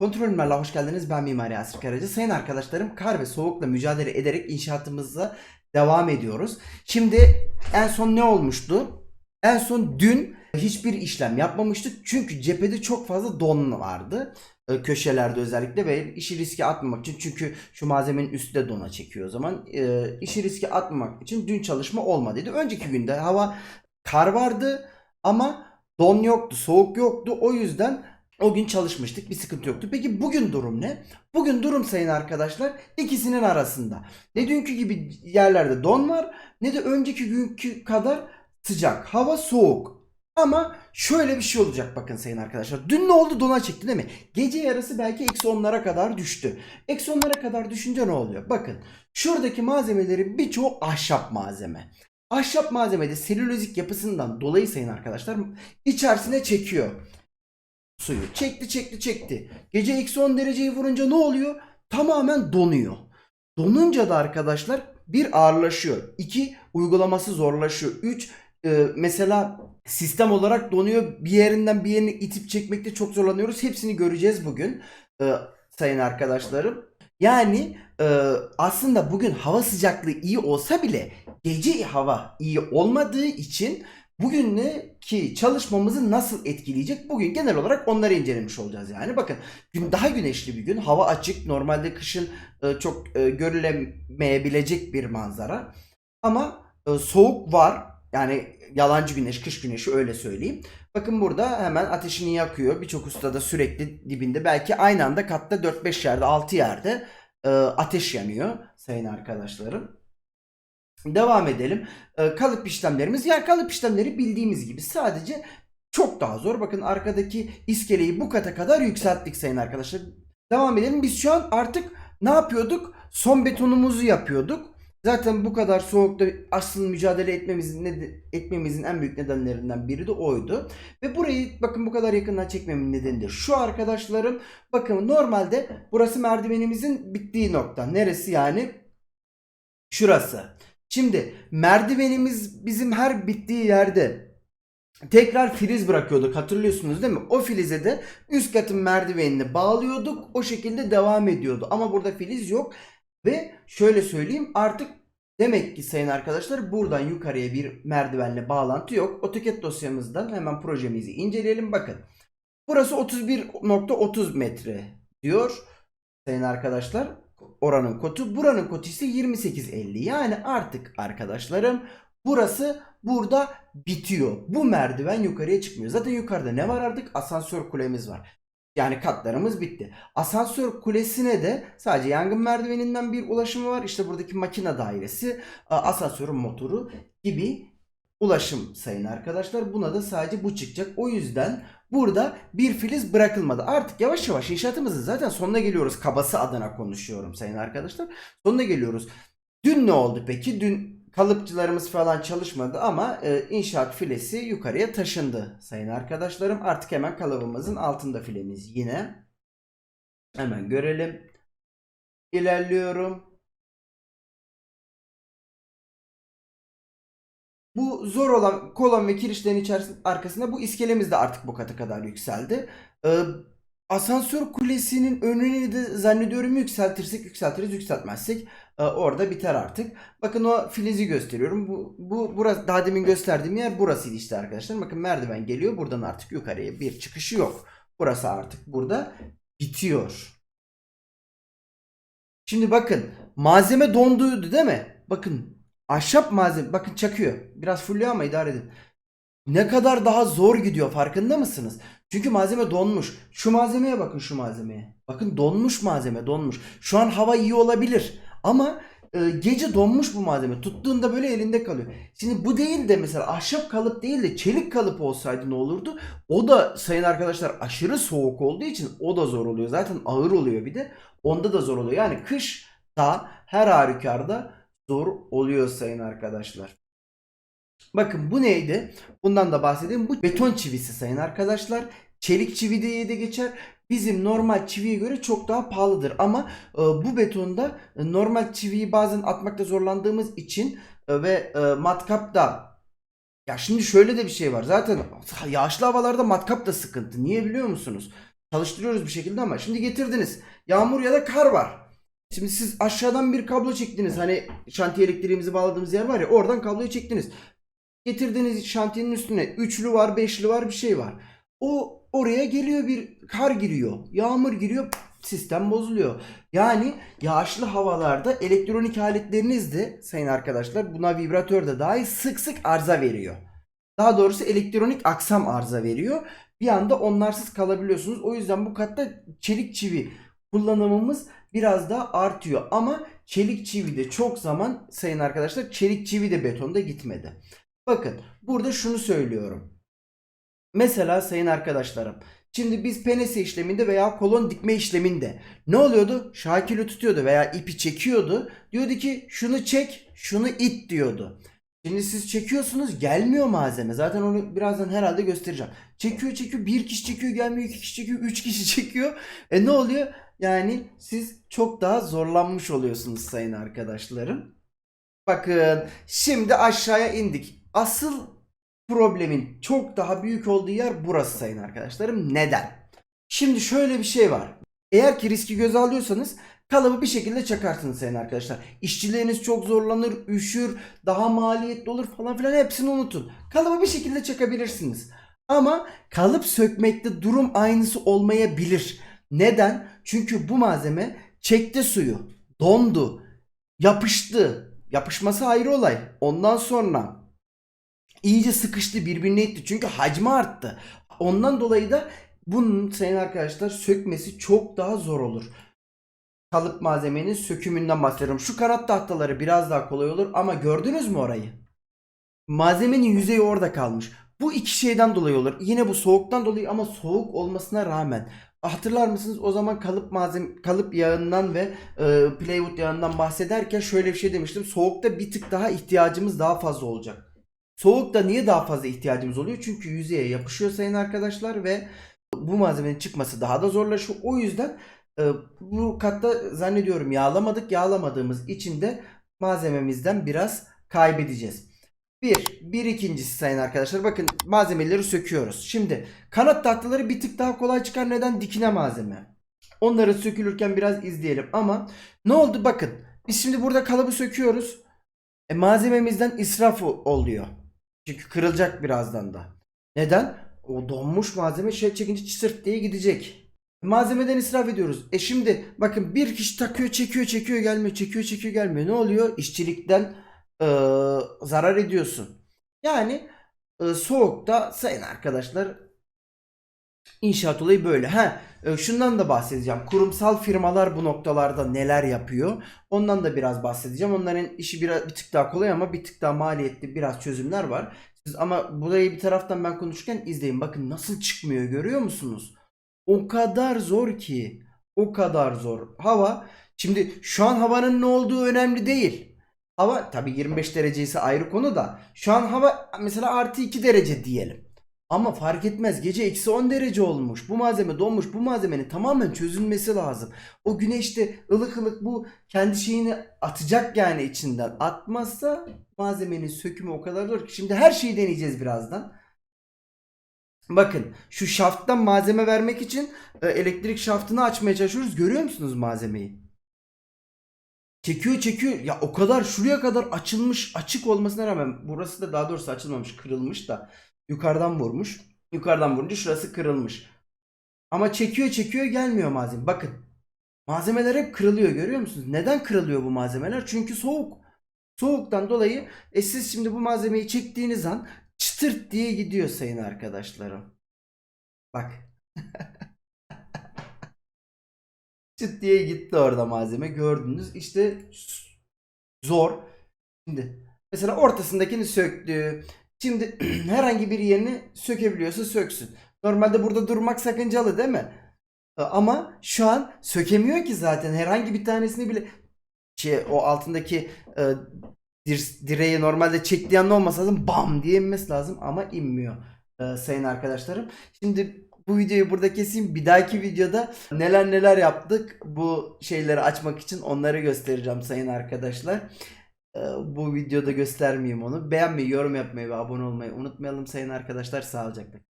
Kontrolümlerle hoş geldiniz. Ben Mimar Yasir Karaca. Sayın arkadaşlarım kar ve soğukla mücadele ederek inşaatımıza devam ediyoruz. Şimdi en son ne olmuştu? En son dün hiçbir işlem yapmamıştık. Çünkü cephede çok fazla don vardı. Ee, Köşelerde özellikle ve işi riske atmamak için çünkü şu malzemenin üstü de dona çekiyor o zaman. Ee, işi riske atmamak için dün çalışma olmadıydı. Önceki günde hava kar vardı ama don yoktu, soğuk yoktu. O yüzden o gün çalışmıştık. Bir sıkıntı yoktu. Peki bugün durum ne? Bugün durum sayın arkadaşlar ikisinin arasında. Ne dünkü gibi yerlerde don var ne de önceki günkü kadar sıcak. Hava soğuk. Ama şöyle bir şey olacak bakın sayın arkadaşlar. Dün ne oldu? Dona çekti değil mi? Gece yarısı belki eksi onlara kadar düştü. Eksi onlara kadar düşünce ne oluyor? Bakın şuradaki malzemelerin birçoğu ahşap malzeme. Ahşap malzemede selülozik yapısından dolayı sayın arkadaşlar içerisine çekiyor suyu. Çekti çekti çekti. Gece eksi 10 dereceyi vurunca ne oluyor? Tamamen donuyor. Donunca da arkadaşlar bir ağırlaşıyor. İki uygulaması zorlaşıyor. Üç e, mesela sistem olarak donuyor. Bir yerinden bir yerini itip çekmekte çok zorlanıyoruz. Hepsini göreceğiz bugün e, sayın arkadaşlarım. Yani e, aslında bugün hava sıcaklığı iyi olsa bile gece hava iyi olmadığı için bugünkü çalışmamızı nasıl etkileyecek? Bugün genel olarak onları incelemiş olacağız yani. Bakın gün daha güneşli bir gün. Hava açık. Normalde kışın e, çok e, görülemeyebilecek bir manzara. Ama e, soğuk var. Yani yalancı güneş, kış güneşi öyle söyleyeyim. Bakın burada hemen ateşini yakıyor. Birçok usta da sürekli dibinde belki aynı anda katta 4-5 yerde, 6 yerde ateş yanıyor sayın arkadaşlarım. Devam edelim. Ee, kalıp işlemlerimiz. Yani kalıp işlemleri bildiğimiz gibi sadece çok daha zor. Bakın arkadaki iskeleyi bu kata kadar yükselttik sayın arkadaşlar. Devam edelim. Biz şu an artık ne yapıyorduk? Son betonumuzu yapıyorduk. Zaten bu kadar soğukta asıl mücadele etmemizin etmemizin en büyük nedenlerinden biri de oydu. Ve burayı bakın bu kadar yakından çekmemin nedeni de şu arkadaşlarım. Bakın normalde burası merdivenimizin bittiği nokta. Neresi yani? Şurası. Şimdi merdivenimiz bizim her bittiği yerde tekrar filiz bırakıyorduk hatırlıyorsunuz değil mi? O filize de üst katın merdivenini bağlıyorduk o şekilde devam ediyordu ama burada filiz yok ve şöyle söyleyeyim artık demek ki sayın arkadaşlar buradan yukarıya bir merdivenle bağlantı yok. AutoCAD dosyamızdan hemen projemizi inceleyelim bakın. Burası 31.30 metre diyor sayın arkadaşlar oranın kodu. Buranın kodu ise 28.50. Yani artık arkadaşlarım burası burada bitiyor. Bu merdiven yukarıya çıkmıyor. Zaten yukarıda ne var artık? Asansör kulemiz var. Yani katlarımız bitti. Asansör kulesine de sadece yangın merdiveninden bir ulaşımı var. İşte buradaki makine dairesi, asansörün motoru gibi ulaşım sayın arkadaşlar. Buna da sadece bu çıkacak. O yüzden burada bir filiz bırakılmadı. Artık yavaş yavaş inşaatımızın zaten sonuna geliyoruz. Kabası adına konuşuyorum sayın arkadaşlar. Sonuna geliyoruz. Dün ne oldu peki? Dün kalıpçılarımız falan çalışmadı ama e, inşaat filesi yukarıya taşındı sayın arkadaşlarım. Artık hemen kalıbımızın altında filemiz yine. Hemen görelim. İlerliyorum. Bu zor olan kolon ve kirişlerin içerisinde arkasında bu iskelemiz de artık bu kata kadar yükseldi. Ee, asansör kulesinin önünü de zannediyorum yükseltirsek yükseltiriz yükseltmezsek e, orada biter artık. Bakın o filizi gösteriyorum. Bu, bu burası daha demin gösterdiğim yer burasıydı işte arkadaşlar. Bakın merdiven geliyor. Buradan artık yukarıya bir çıkışı yok. Burası artık burada bitiyor. Şimdi bakın malzeme donduydu değil mi? Bakın ahşap malzeme bakın çakıyor. Biraz fulluyor ama idare edin. Ne kadar daha zor gidiyor farkında mısınız? Çünkü malzeme donmuş. Şu malzemeye bakın şu malzemeye. Bakın donmuş malzeme donmuş. Şu an hava iyi olabilir ama e, gece donmuş bu malzeme. Tuttuğunda böyle elinde kalıyor. Şimdi bu değil de mesela ahşap kalıp değil de çelik kalıp olsaydı ne olurdu? O da sayın arkadaşlar aşırı soğuk olduğu için o da zor oluyor. Zaten ağır oluyor bir de. Onda da zor oluyor. Yani kış da her halükarda zor oluyor sayın arkadaşlar. Bakın bu neydi? Bundan da bahsedeyim. Bu beton çivisi sayın arkadaşlar. Çelik çivi diye de geçer. Bizim normal çiviye göre çok daha pahalıdır. Ama e, bu betonda e, normal çiviyi bazen atmakta zorlandığımız için e, ve e, matkap da ya şimdi şöyle de bir şey var. Zaten yağışlı havalarda matkap da sıkıntı. Niye biliyor musunuz? çalıştırıyoruz bir şekilde ama şimdi getirdiniz. Yağmur ya da kar var. Şimdi siz aşağıdan bir kablo çektiniz. Hani şantiye elektriğimizi bağladığımız yer var ya oradan kabloyu çektiniz. Getirdiniz şantiyenin üstüne. Üçlü var, beşli var bir şey var. O oraya geliyor bir kar giriyor. Yağmur giriyor. Sistem bozuluyor. Yani yağışlı havalarda elektronik aletleriniz de sayın arkadaşlar buna vibratör de dahil sık sık arıza veriyor. Daha doğrusu elektronik aksam arıza veriyor. Bir anda onlarsız kalabiliyorsunuz. O yüzden bu katta çelik çivi kullanımımız biraz daha artıyor. Ama çelik çivi de çok zaman sayın arkadaşlar çelik çivi de betonda gitmedi. Bakın burada şunu söylüyorum. Mesela sayın arkadaşlarım. Şimdi biz penese işleminde veya kolon dikme işleminde ne oluyordu? Şakülü tutuyordu veya ipi çekiyordu. Diyordu ki şunu çek, şunu it diyordu. Şimdi siz çekiyorsunuz gelmiyor malzeme. Zaten onu birazdan herhalde göstereceğim. Çekiyor çekiyor. Bir kişi çekiyor gelmiyor. iki kişi çekiyor. Üç kişi çekiyor. E ne oluyor? Yani siz çok daha zorlanmış oluyorsunuz sayın arkadaşlarım. Bakın şimdi aşağıya indik. Asıl problemin çok daha büyük olduğu yer burası sayın arkadaşlarım. Neden? Şimdi şöyle bir şey var. Eğer ki riski göze alıyorsanız kalıbı bir şekilde çakarsınız sayın arkadaşlar. İşçileriniz çok zorlanır, üşür, daha maliyetli olur falan filan hepsini unutun. Kalıbı bir şekilde çakabilirsiniz. Ama kalıp sökmekte durum aynısı olmayabilir. Neden? Çünkü bu malzeme çekti suyu, dondu, yapıştı. Yapışması ayrı olay. Ondan sonra iyice sıkıştı birbirine itti. Çünkü hacmi arttı. Ondan dolayı da bunun sayın arkadaşlar sökmesi çok daha zor olur. Kalıp malzemenin sökümünden bahsediyorum. Şu kanat tahtaları biraz daha kolay olur ama gördünüz mü orayı? Malzemenin yüzeyi orada kalmış. Bu iki şeyden dolayı olur. Yine bu soğuktan dolayı ama soğuk olmasına rağmen. Hatırlar mısınız o zaman kalıp malzeme kalıp yağından ve e, plywood yağından bahsederken şöyle bir şey demiştim. Soğukta bir tık daha ihtiyacımız daha fazla olacak. Soğukta niye daha fazla ihtiyacımız oluyor? Çünkü yüzeye yapışıyor sayın arkadaşlar ve bu malzemenin çıkması daha da zorlaşıyor. O yüzden e, bu katta zannediyorum yağlamadık. Yağlamadığımız için de malzememizden biraz kaybedeceğiz. Bir, bir ikincisi sayın arkadaşlar bakın malzemeleri söküyoruz. Şimdi kanat tahtaları bir tık daha kolay çıkar. Neden? Dikine malzeme. Onları sökülürken biraz izleyelim ama ne oldu bakın. Biz şimdi burada kalıbı söküyoruz. E, malzememizden israf oluyor. Çünkü kırılacak birazdan da. Neden? O donmuş malzeme şey çekince çıtırt diye gidecek. Malzemeden israf ediyoruz. E şimdi bakın bir kişi takıyor çekiyor çekiyor gelmiyor çekiyor çekiyor gelmiyor. Ne oluyor? İşçilikten e, zarar ediyorsun. Yani e, soğukta sayın arkadaşlar inşaat olayı böyle. Ha, e, şundan da bahsedeceğim. Kurumsal firmalar bu noktalarda neler yapıyor? Ondan da biraz bahsedeceğim. Onların işi biraz bir tık daha kolay ama bir tık daha maliyetli biraz çözümler var. Siz ama burayı bir taraftan ben konuşurken izleyin. Bakın nasıl çıkmıyor görüyor musunuz? O kadar zor ki. O kadar zor. Hava şimdi şu an havanın ne olduğu önemli değil. Hava tabii 25 derece ayrı konu da. Şu an hava mesela artı 2 derece diyelim. Ama fark etmez. Gece eksi 10 derece olmuş. Bu malzeme donmuş. Bu malzemenin tamamen çözülmesi lazım. O güneşte ılık ılık bu kendi şeyini atacak yani içinden. Atmazsa malzemenin sökümü o kadar zor ki. Şimdi her şeyi deneyeceğiz birazdan. Bakın şu şafttan malzeme vermek için e, elektrik şaftını açmaya çalışıyoruz. Görüyor musunuz malzemeyi? Çekiyor çekiyor. Ya o kadar şuraya kadar açılmış açık olmasına rağmen burası da daha doğrusu açılmamış kırılmış da yukarıdan vurmuş. Yukarıdan vurunca şurası kırılmış. Ama çekiyor çekiyor gelmiyor malzeme. Bakın malzemeler hep kırılıyor görüyor musunuz? Neden kırılıyor bu malzemeler? Çünkü soğuk. Soğuktan dolayı e siz şimdi bu malzemeyi çektiğiniz an çıtırt diye gidiyor sayın arkadaşlarım. Bak. Çıt diye gitti orada malzeme gördünüz. İşte zor. Şimdi mesela ortasındakini söktü. Şimdi herhangi bir yerini sökebiliyorsa söksün. Normalde burada durmak sakıncalı değil mi? E, Ama şu an sökemiyor ki zaten herhangi bir tanesini bile şey o altındaki e, dir- direği normalde çektiği anda olmasa lazım bam diye inmesi lazım ama inmiyor e, sayın arkadaşlarım. Şimdi bu videoyu burada keseyim. Bir dahaki videoda neler neler yaptık bu şeyleri açmak için onları göstereceğim sayın arkadaşlar. E, bu videoda göstermeyeyim onu. Beğenmeyi, yorum yapmayı ve abone olmayı unutmayalım sayın arkadaşlar. Sağlıcakla.